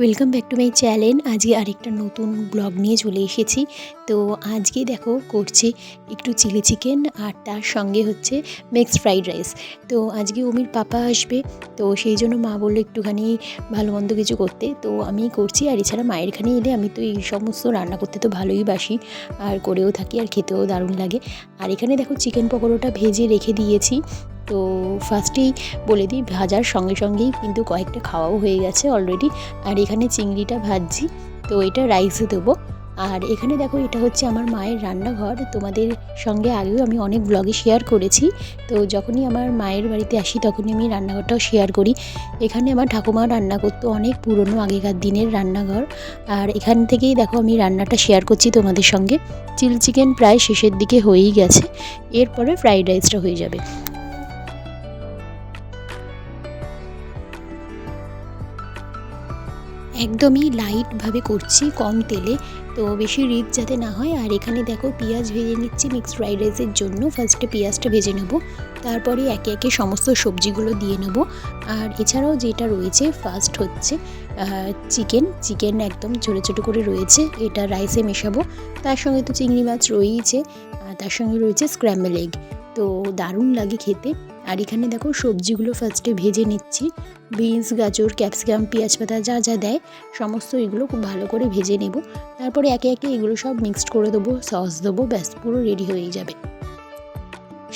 Welcome back to my channel আজকে আরেকটা নতুন ব্লগ নিয়ে চলে এসেছি। তো আজকে দেখো করছি একটু চিলি চিকেন আর তার সঙ্গে হচ্ছে মিক্সড ফ্রাইড রাইস তো আজকে অমির পাপা আসবে, তো সেই জন্য মা বলল একটুখানি ভালো মন্দ কিছু করতে। তো আমি করছি আর এছাড়া মায়ের এখানে এলে আমি তো এই সমস্ত রান্না করতে তো ভালোই বাসি, আর করেও থাকি আর খেতেও দারুণ লাগে। আর এখানে দেখো চিকেন পকোড়াটা ভেজে রেখে দিয়েছি। তো ফার্স্টেই বলে দিই, ভাজার সঙ্গে সঙ্গেই কিন্তু কয়েকটা খাওয়াও হয়ে গেছে অলরেডি আর এখানে চিংড়িটা ভাজছি, তো এটা রাইসে দেবো। আর এখানে দেখো, এটা হচ্ছে আমার মায়ের রান্নাঘর। তোমাদের সঙ্গে আগেও আমি অনেক ব্লগে শেয়ার করেছি। তো যখনই আমার মায়ের বাড়িতে আসি, তখনই আমি রান্নাঘরটাও শেয়ার করি। এখানে আমার ঠাকুমা রান্না করতো, অনেক পুরনো আগেকার দিনের রান্নাঘর। আর এখান থেকেই দেখো, আমি রান্নাটা শেয়ার করছি তোমাদের সঙ্গে। চিল চিকেন প্রায় শেষের দিকে হয়েই গেছে। এরপরে ফ্রাইড রাইসটা হয়ে যাবে। একদমই লাইটভাবে করছি কম তেলে। তো বেশি রিচ যাতে না হয়, আর এখানে দেখো পেঁয়াজ ভেজে নিচ্ছি মিক্সড ফ্রাইড রাইসের জন্য। ফার্স্টে পেঁয়াজটা ভেজে নেব, তারপরে একে একে সমস্ত সবজিগুলো দিয়ে নেব। আর এছাড়াও যেটা রয়েছে ফার্স্ট হচ্ছে চিকেন চিকেন একদম ছোটো ছোটো করে রয়েছে, এটা রাইসে মেশাবো। তার সঙ্গে তো চিংড়ি মাছ রয়েইছে তার সঙ্গে রয়েছে স্ক্র্যাম্বল এগ তো দারুণ লাগে খেতে। আর এখানে দেখো সবজিগুলো ফার্স্টে ভেজে নিচ্ছি। বিনস, গাজর, ক্যাপসিকাম, পেঁয়াজ পাতা যা যা দেয়, সমস্ত এগুলো খুব ভালো করে ভেজে নেব। তারপরে একে একে এগুলো সব মিক্সড করে দেবো সস দেবো, ব্যাস পুরো রেডি হয়ে যাবে।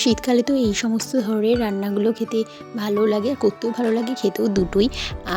শীতকালে তো এই সমস্ত ধরনের রান্নাগুলো খেতে ভালো লাগে করতেও ভালো লাগে, খেতেও দুটোই।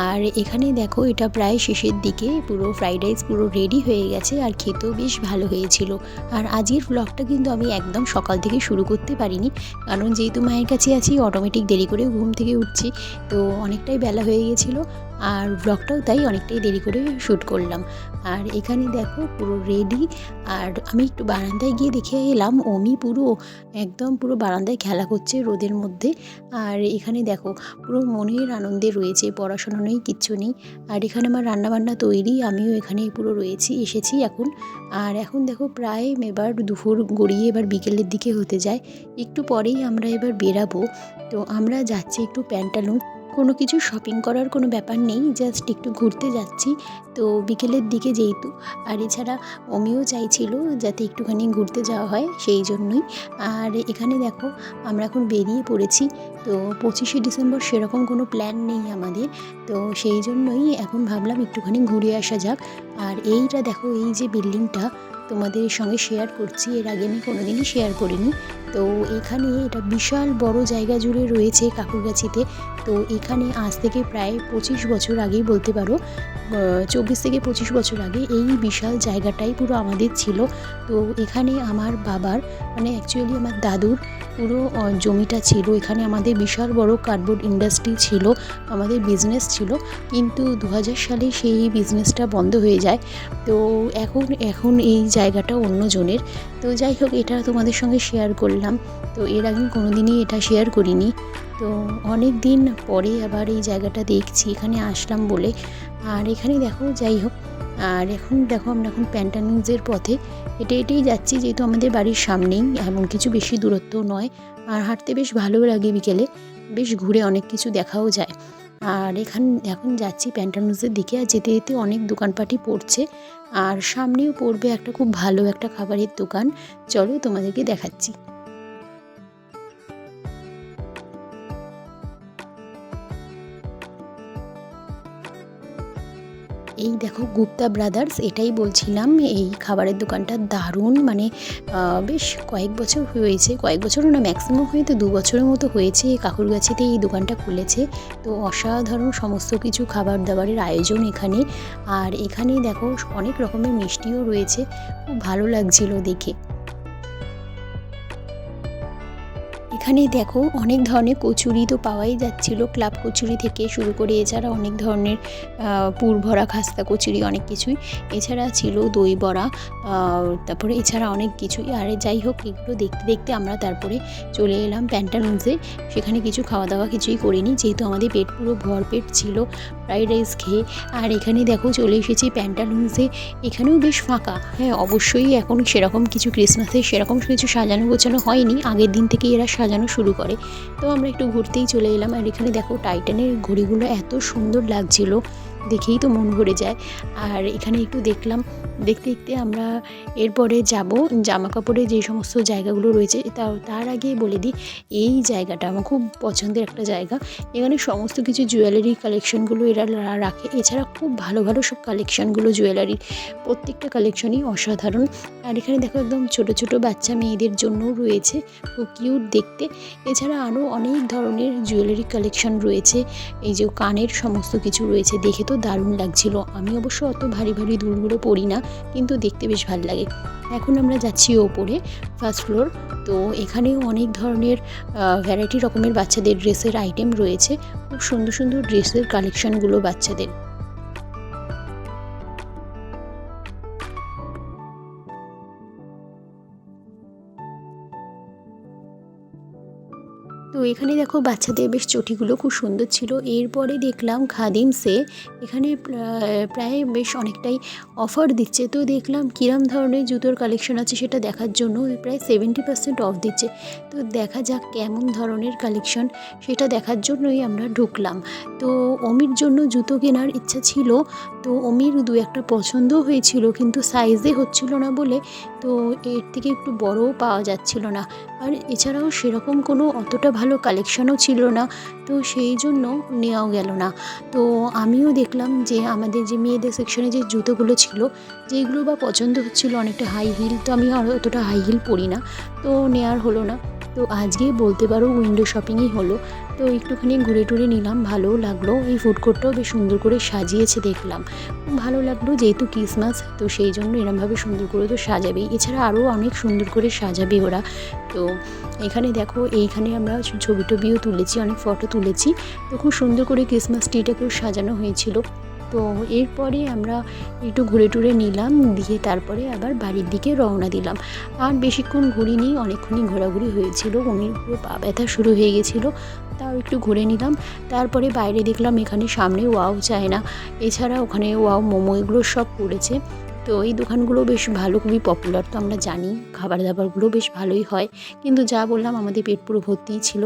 আর এখানে দেখো, এটা প্রায় শেষের দিকে, পুরো ফ্রাইড রাইস পুরো রেডি হয়ে গেছে, আর খেতেও বেশ ভালো হয়েছিল। আর আজকের ব্লগটা কিন্তু আমি একদম সকাল থেকে শুরু করতে পারিনি, কারণ যেহেতু মায়ের কাছে আছি অটোমেটিক দেরি করে ঘুম থেকে উঠছি, তো অনেকটাই বেলা হয়ে গেছিল। আর ব্লগটাও তাই অনেকটাই দেরি করে শ্যুট করলাম। আর এখানে দেখো পুরো রেডি আর আমি একটু বারান্দায় গিয়ে দেখে এলাম, অমি পুরো একদম পুরো বারান্দায় খেলা করছে রোদের মধ্যে। আর এখানে দেখো পুরো মনের আনন্দে রয়েছে, পড়াশোনা নেই, কিচ্ছু নেই। আর এখানে আমার রান্নাবান্না তৈরি, আমিও এখানে পুরো রয়েছি, এসেছি এখন। আর এখন দেখো প্রায় এবার দুপুর গড়িয়ে এবার বিকেলের দিকে হতে যায়। একটু পরেই আমরা এবার বেরাবো। তো আমরা যাচ্ছি একটু প্যান্টালুন। কোনো কিছু শপিং করার কোনো ব্যাপার নেই জাস্ট একটু ঘুরতে যাচ্ছি। তো বিকেলের দিকে যেহেতু, আর এছাড়া অমিও চাইছিল যাতে একটুখানি ঘুরতে যাওয়া হয়, সেই জন্যই। আর এখানে দেখো, আমরা এখন বেরিয়ে পড়েছি, তো পঁচিশে ডিসেম্বর সেরকম কোনো প্ল্যান নেই আমাদের। তো সেই জন্যই এখন ভাবলাম একটুখানি ঘুরে আসা যাক। আর এইটা দেখো, এই যে বিল্ডিংটা তোমাদের সঙ্গে শেয়ার করছি। এর আগে আমি কোনোদিনই শেয়ার করিনি। তো এখানে এটা বিশাল বড় জায়গা জুড়ে রয়েছে কাকুরগাছিতে তো এখানে আজ থেকে প্রায় পঁচিশ বছর আগেই বলতে পারো চব্বিশ থেকে পঁচিশ বছর আগে এই বিশাল জায়গাটাই পুরো আমাদের ছিল। তো এখানে আমার বাবার মানে অ্যাকচুয়ালি আমার দাদুর পুরো জমিটা ছিল। এখানে আমাদের বিশাল বড় কার্ডবোর্ড ইন্ডাস্ট্রি ছিল, আমাদের বিজনেস ছিল। কিন্তু দু হাজার সালে সেই বিজনেসটা বন্ধ হয়ে যায়। তো এখন এখন এই জায়গাটা অন্যজনের তো যাই হোক, এটা তোমাদের সঙ্গে শেয়ার করলাম। তো এর আগে কোনো দিনই এটা শেয়ার করিনি। তো অনেক দিন পরে আবার এই জায়গাটা দেখছি, এখানে আসলাম বলে। আর এখানে দেখো, যাই হোক, আর এখন দেখো, আমরা এখন প্যান্টানুজের পথে। হেঁটে হেঁটেই যাচ্ছি, যেহেতু আমাদের বাড়ির সামনেই এমন কিছু বেশি দূরত্ব নয়। আর হাঁটতে বেশ ভালো লাগে বিকেলে। বেশ ঘুরে অনেক কিছু দেখাও যায়। আর এখান, এখন যাচ্ছি প্যান্টানুজের দিকে আর যেতে যেতে অনেক দোকানপাটি পড়ছে। আর সামনেও পড়বে একটা খুব ভালো একটা খাবারের দোকান। চলো তোমাদেরকে দেখাচ্ছি। এই দেখো গুপ্তা ব্রাদার্স, এটাই বলছিলাম, এই খাবারের দোকানটা দারুণ মানে বেশ কয়েক বছর হয়েছে, কয়েক বছরও না ম্যাক্সিমাম হয়তো দু বছরের মতো হয়েছে, এই কাকুরগাছিতে এই দোকানটা খুলেছে। তো অসাধারণ সমস্ত কিছু খাবার দাবারের আয়োজন এখানে, আর এখানে দেখো অনেক রকমের মিষ্টিও রয়েছে, খুব ভালো লাগছিল দেখে। এখানে দেখো অনেক ধরনের কচুরি তো পাওয়াই যাচ্ছিল। ক্লাব কচুরি থেকে শুরু করে এছাড়া অনেক ধরনের পুর ভরা খাস্তা কচুরি অনেক কিছুই। এছাড়া ছিল দই বড়া তারপরে এছাড়া অনেক কিছুই। আর যাই হোক, এগুলো দেখতে দেখতে আমরা তারপরে চলে এলাম প্যান্টালুন্সে। সেখানে কিছু খাওয়া দাওয়া কিছুই করিনি, যেহেতু আমাদের পেট পুরো ভরপেট ছিল, ফ্রাইড রাইস খেয়ে। আর এখানে দেখো চলে এসেছি প্যান্টালুন্সে। এখানেও বেশ ফাঁকা। হ্যাঁ অবশ্যই এখন সেরকম কিছু ক্রিসমাসে সেরকম কিছু সাজানো গোছানো হয়নি। আগের দিন থেকে এরা সাজানো শুরু করে। তো আমরা একটু ঘুরতেই চলে এলাম। আর এখানে দেখো টাইটানের ঘড়িগুলো এত সুন্দর লাগছিল, দেখেই তো মন ভরে যায়। আর এখানে একটু দেখলাম দেখতে দেখতে আমরা এরপরে যাব। জামা কাপড়ের যে সমস্ত জায়গাগুলো রয়েছে, তা, তার আগে বলে দিই, এই জায়গাটা আমার খুব পছন্দের একটা জায়গা। এখানে সমস্ত কিছু জুয়েলারি কালেকশনগুলো এরা রাখে। এছাড়া খুব ভালো ভালো সব কালেকশনগুলো জুয়েলারির প্রত্যেকটা কালেকশনই অসাধারণ। আর এখানে দেখো একদম ছোট ছোট বাচ্চা মেয়েদের জন্যও রয়েছে, খুব কিউট দেখতে। এছাড়া আরও অনেক ধরনের জুয়েলারি কালেকশন রয়েছে। এই যে কানের সমস্ত কিছু রয়েছে, দেখে তো দারুণ লাগছিল। আমি অবশ্য অত ভারী ভারী দুলগুলো পরি না। কিন্তু দেখতে বেশ ভালো লাগে। এখন আমরা যাচ্ছি ওপরে ফার্স্ট ফ্লোর তো এখানেও অনেক ধরনের ভ্যারাইটি রকমের বাচ্চাদের ড্রেসের আইটেম রয়েছে। খুব সুন্দর সুন্দর ড্রেসের কালেকশনগুলো বাচ্চাদের। এখানে দেখো বাচ্চাদের বেশ চটিগুলো খুব সুন্দর ছিল। এরপরে দেখলাম খাদিমসে এখানে প্রায় বেশ অনেকটাই অফার দিচ্ছে। তো দেখলাম কিরম ধরনের জুতোর কালেকশন আছে সেটা দেখার জন্য প্রায় সেভেন্টি পার্সেন্ট অফ দিচ্ছে। তো দেখা যাক কেমন ধরনের কালেকশন সেটা দেখার জন্যই আমরা ঢুকলাম। তো অমির জন্য জুতো কেনার ইচ্ছা ছিল। তো অমির দু একটা পছন্দও হয়েছিল কিন্তু সাইজে হচ্ছিল না বলে তো এর থেকে একটু বড়ও পাওয়া যাচ্ছিল না। আর এছাড়াও সেরকম কোনো অতটা ভালো কালেকশনও ছিল না, তো সেই জন্য নেওয়াও গেল না। তো আমিও দেখলাম যে আমাদের যে মেয়েদের সেকশনে যে জুতোগুলো ছিল, যেগুলো বা পছন্দ হচ্ছিল অনেকটা হাই হিল তো আমি আর অতটা হাই হিল পরি না, তো নেওয়ার হলো না। তো আজকে বলতে পারো উইন্ডো শপিংই হলো। তো একটুখানি ঘুরে টুরে নিলাম, ভালোও লাগল। এই ফুড কোর্টটাও বেশ সুন্দর করে সাজিয়েছে দেখলাম। ভালো লাগল যেহেতু ক্রিসমাস তো সেই জন্য এরমভাবে সুন্দর করে তো সাজাবেই এছাড়া আরও অনেক সুন্দর করে সাজাবে ওরা। তো এখানে দেখো, এইখানে আমরা ছবি টবিও তুলেছি, অনেক ফটো তুলেছি। তো খুব সুন্দর করে ক্রিসমাস ট্রিটাকেও সাজানো হয়েছিল। তো এরপরে আমরা একটু ঘুরে টুরে নিলাম, দিয়ে তারপরে আবার বাড়ির দিকে রওনা দিলাম। আর বেশিক্ষণ ঘুরিনি, অনেকক্ষণই ঘোরাঘুরি হয়েছিল। উনি পুরো পা ব্যথা শুরু হয়ে গেছিল। তাও একটু ঘুরে নিলাম। তারপরে বাইরে দেখলাম এখানে সামনে ওয়াও চায় না এছাড়া ওখানে ওয়াও মোমো এগুলো সব পড়েছে। তো এই দোকানগুলো বেশ ভালো, খুবই পপুলার তো আমরা জানি। খাবার দাবারগুলো বেশ ভালোই হয়। কিন্তু যা বললাম, আমাদের পেট পুরো ভর্তিই ছিল।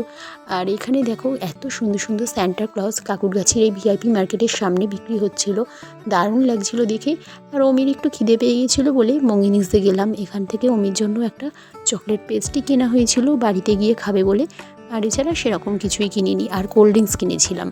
আর এখানে দেখো, এত সুন্দর সুন্দর স্যান্টা ক্লজ কাকুরগাছির এই ভিআইপি মার্কেটের সামনে বিক্রি হচ্ছিল। দারুণ লাগছিল দেখে। আর অমির একটু খিদে পেয়ে গিয়েছিল বলে মঙ্গিনিসে গেলাম। এখান থেকে অমির জন্য একটা চকলেট পেস্ট্রি কেনা হয়েছিল। বাড়িতে গিয়ে খাবে বলে। আর এছাড়া সেরকম কিছুই কিনিনি আর কোল্ড ড্রিঙ্কস কিনেছিলাম।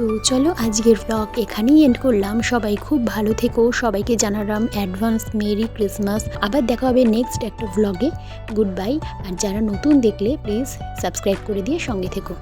তো চলো আজকের ব্লগ এখানেই এন্ড করলাম। সবাই খুব ভালো থেকো। সবাইকে জানালাম অ্যাডভান্স মেরি ক্রিসমাস আবার দেখা হবে নেক্সট একটা ব্লগে গুড বাই আর যারা নতুন দেখলে প্লিজ সাবস্ক্রাইব করে দিয়ে সঙ্গে থেকো।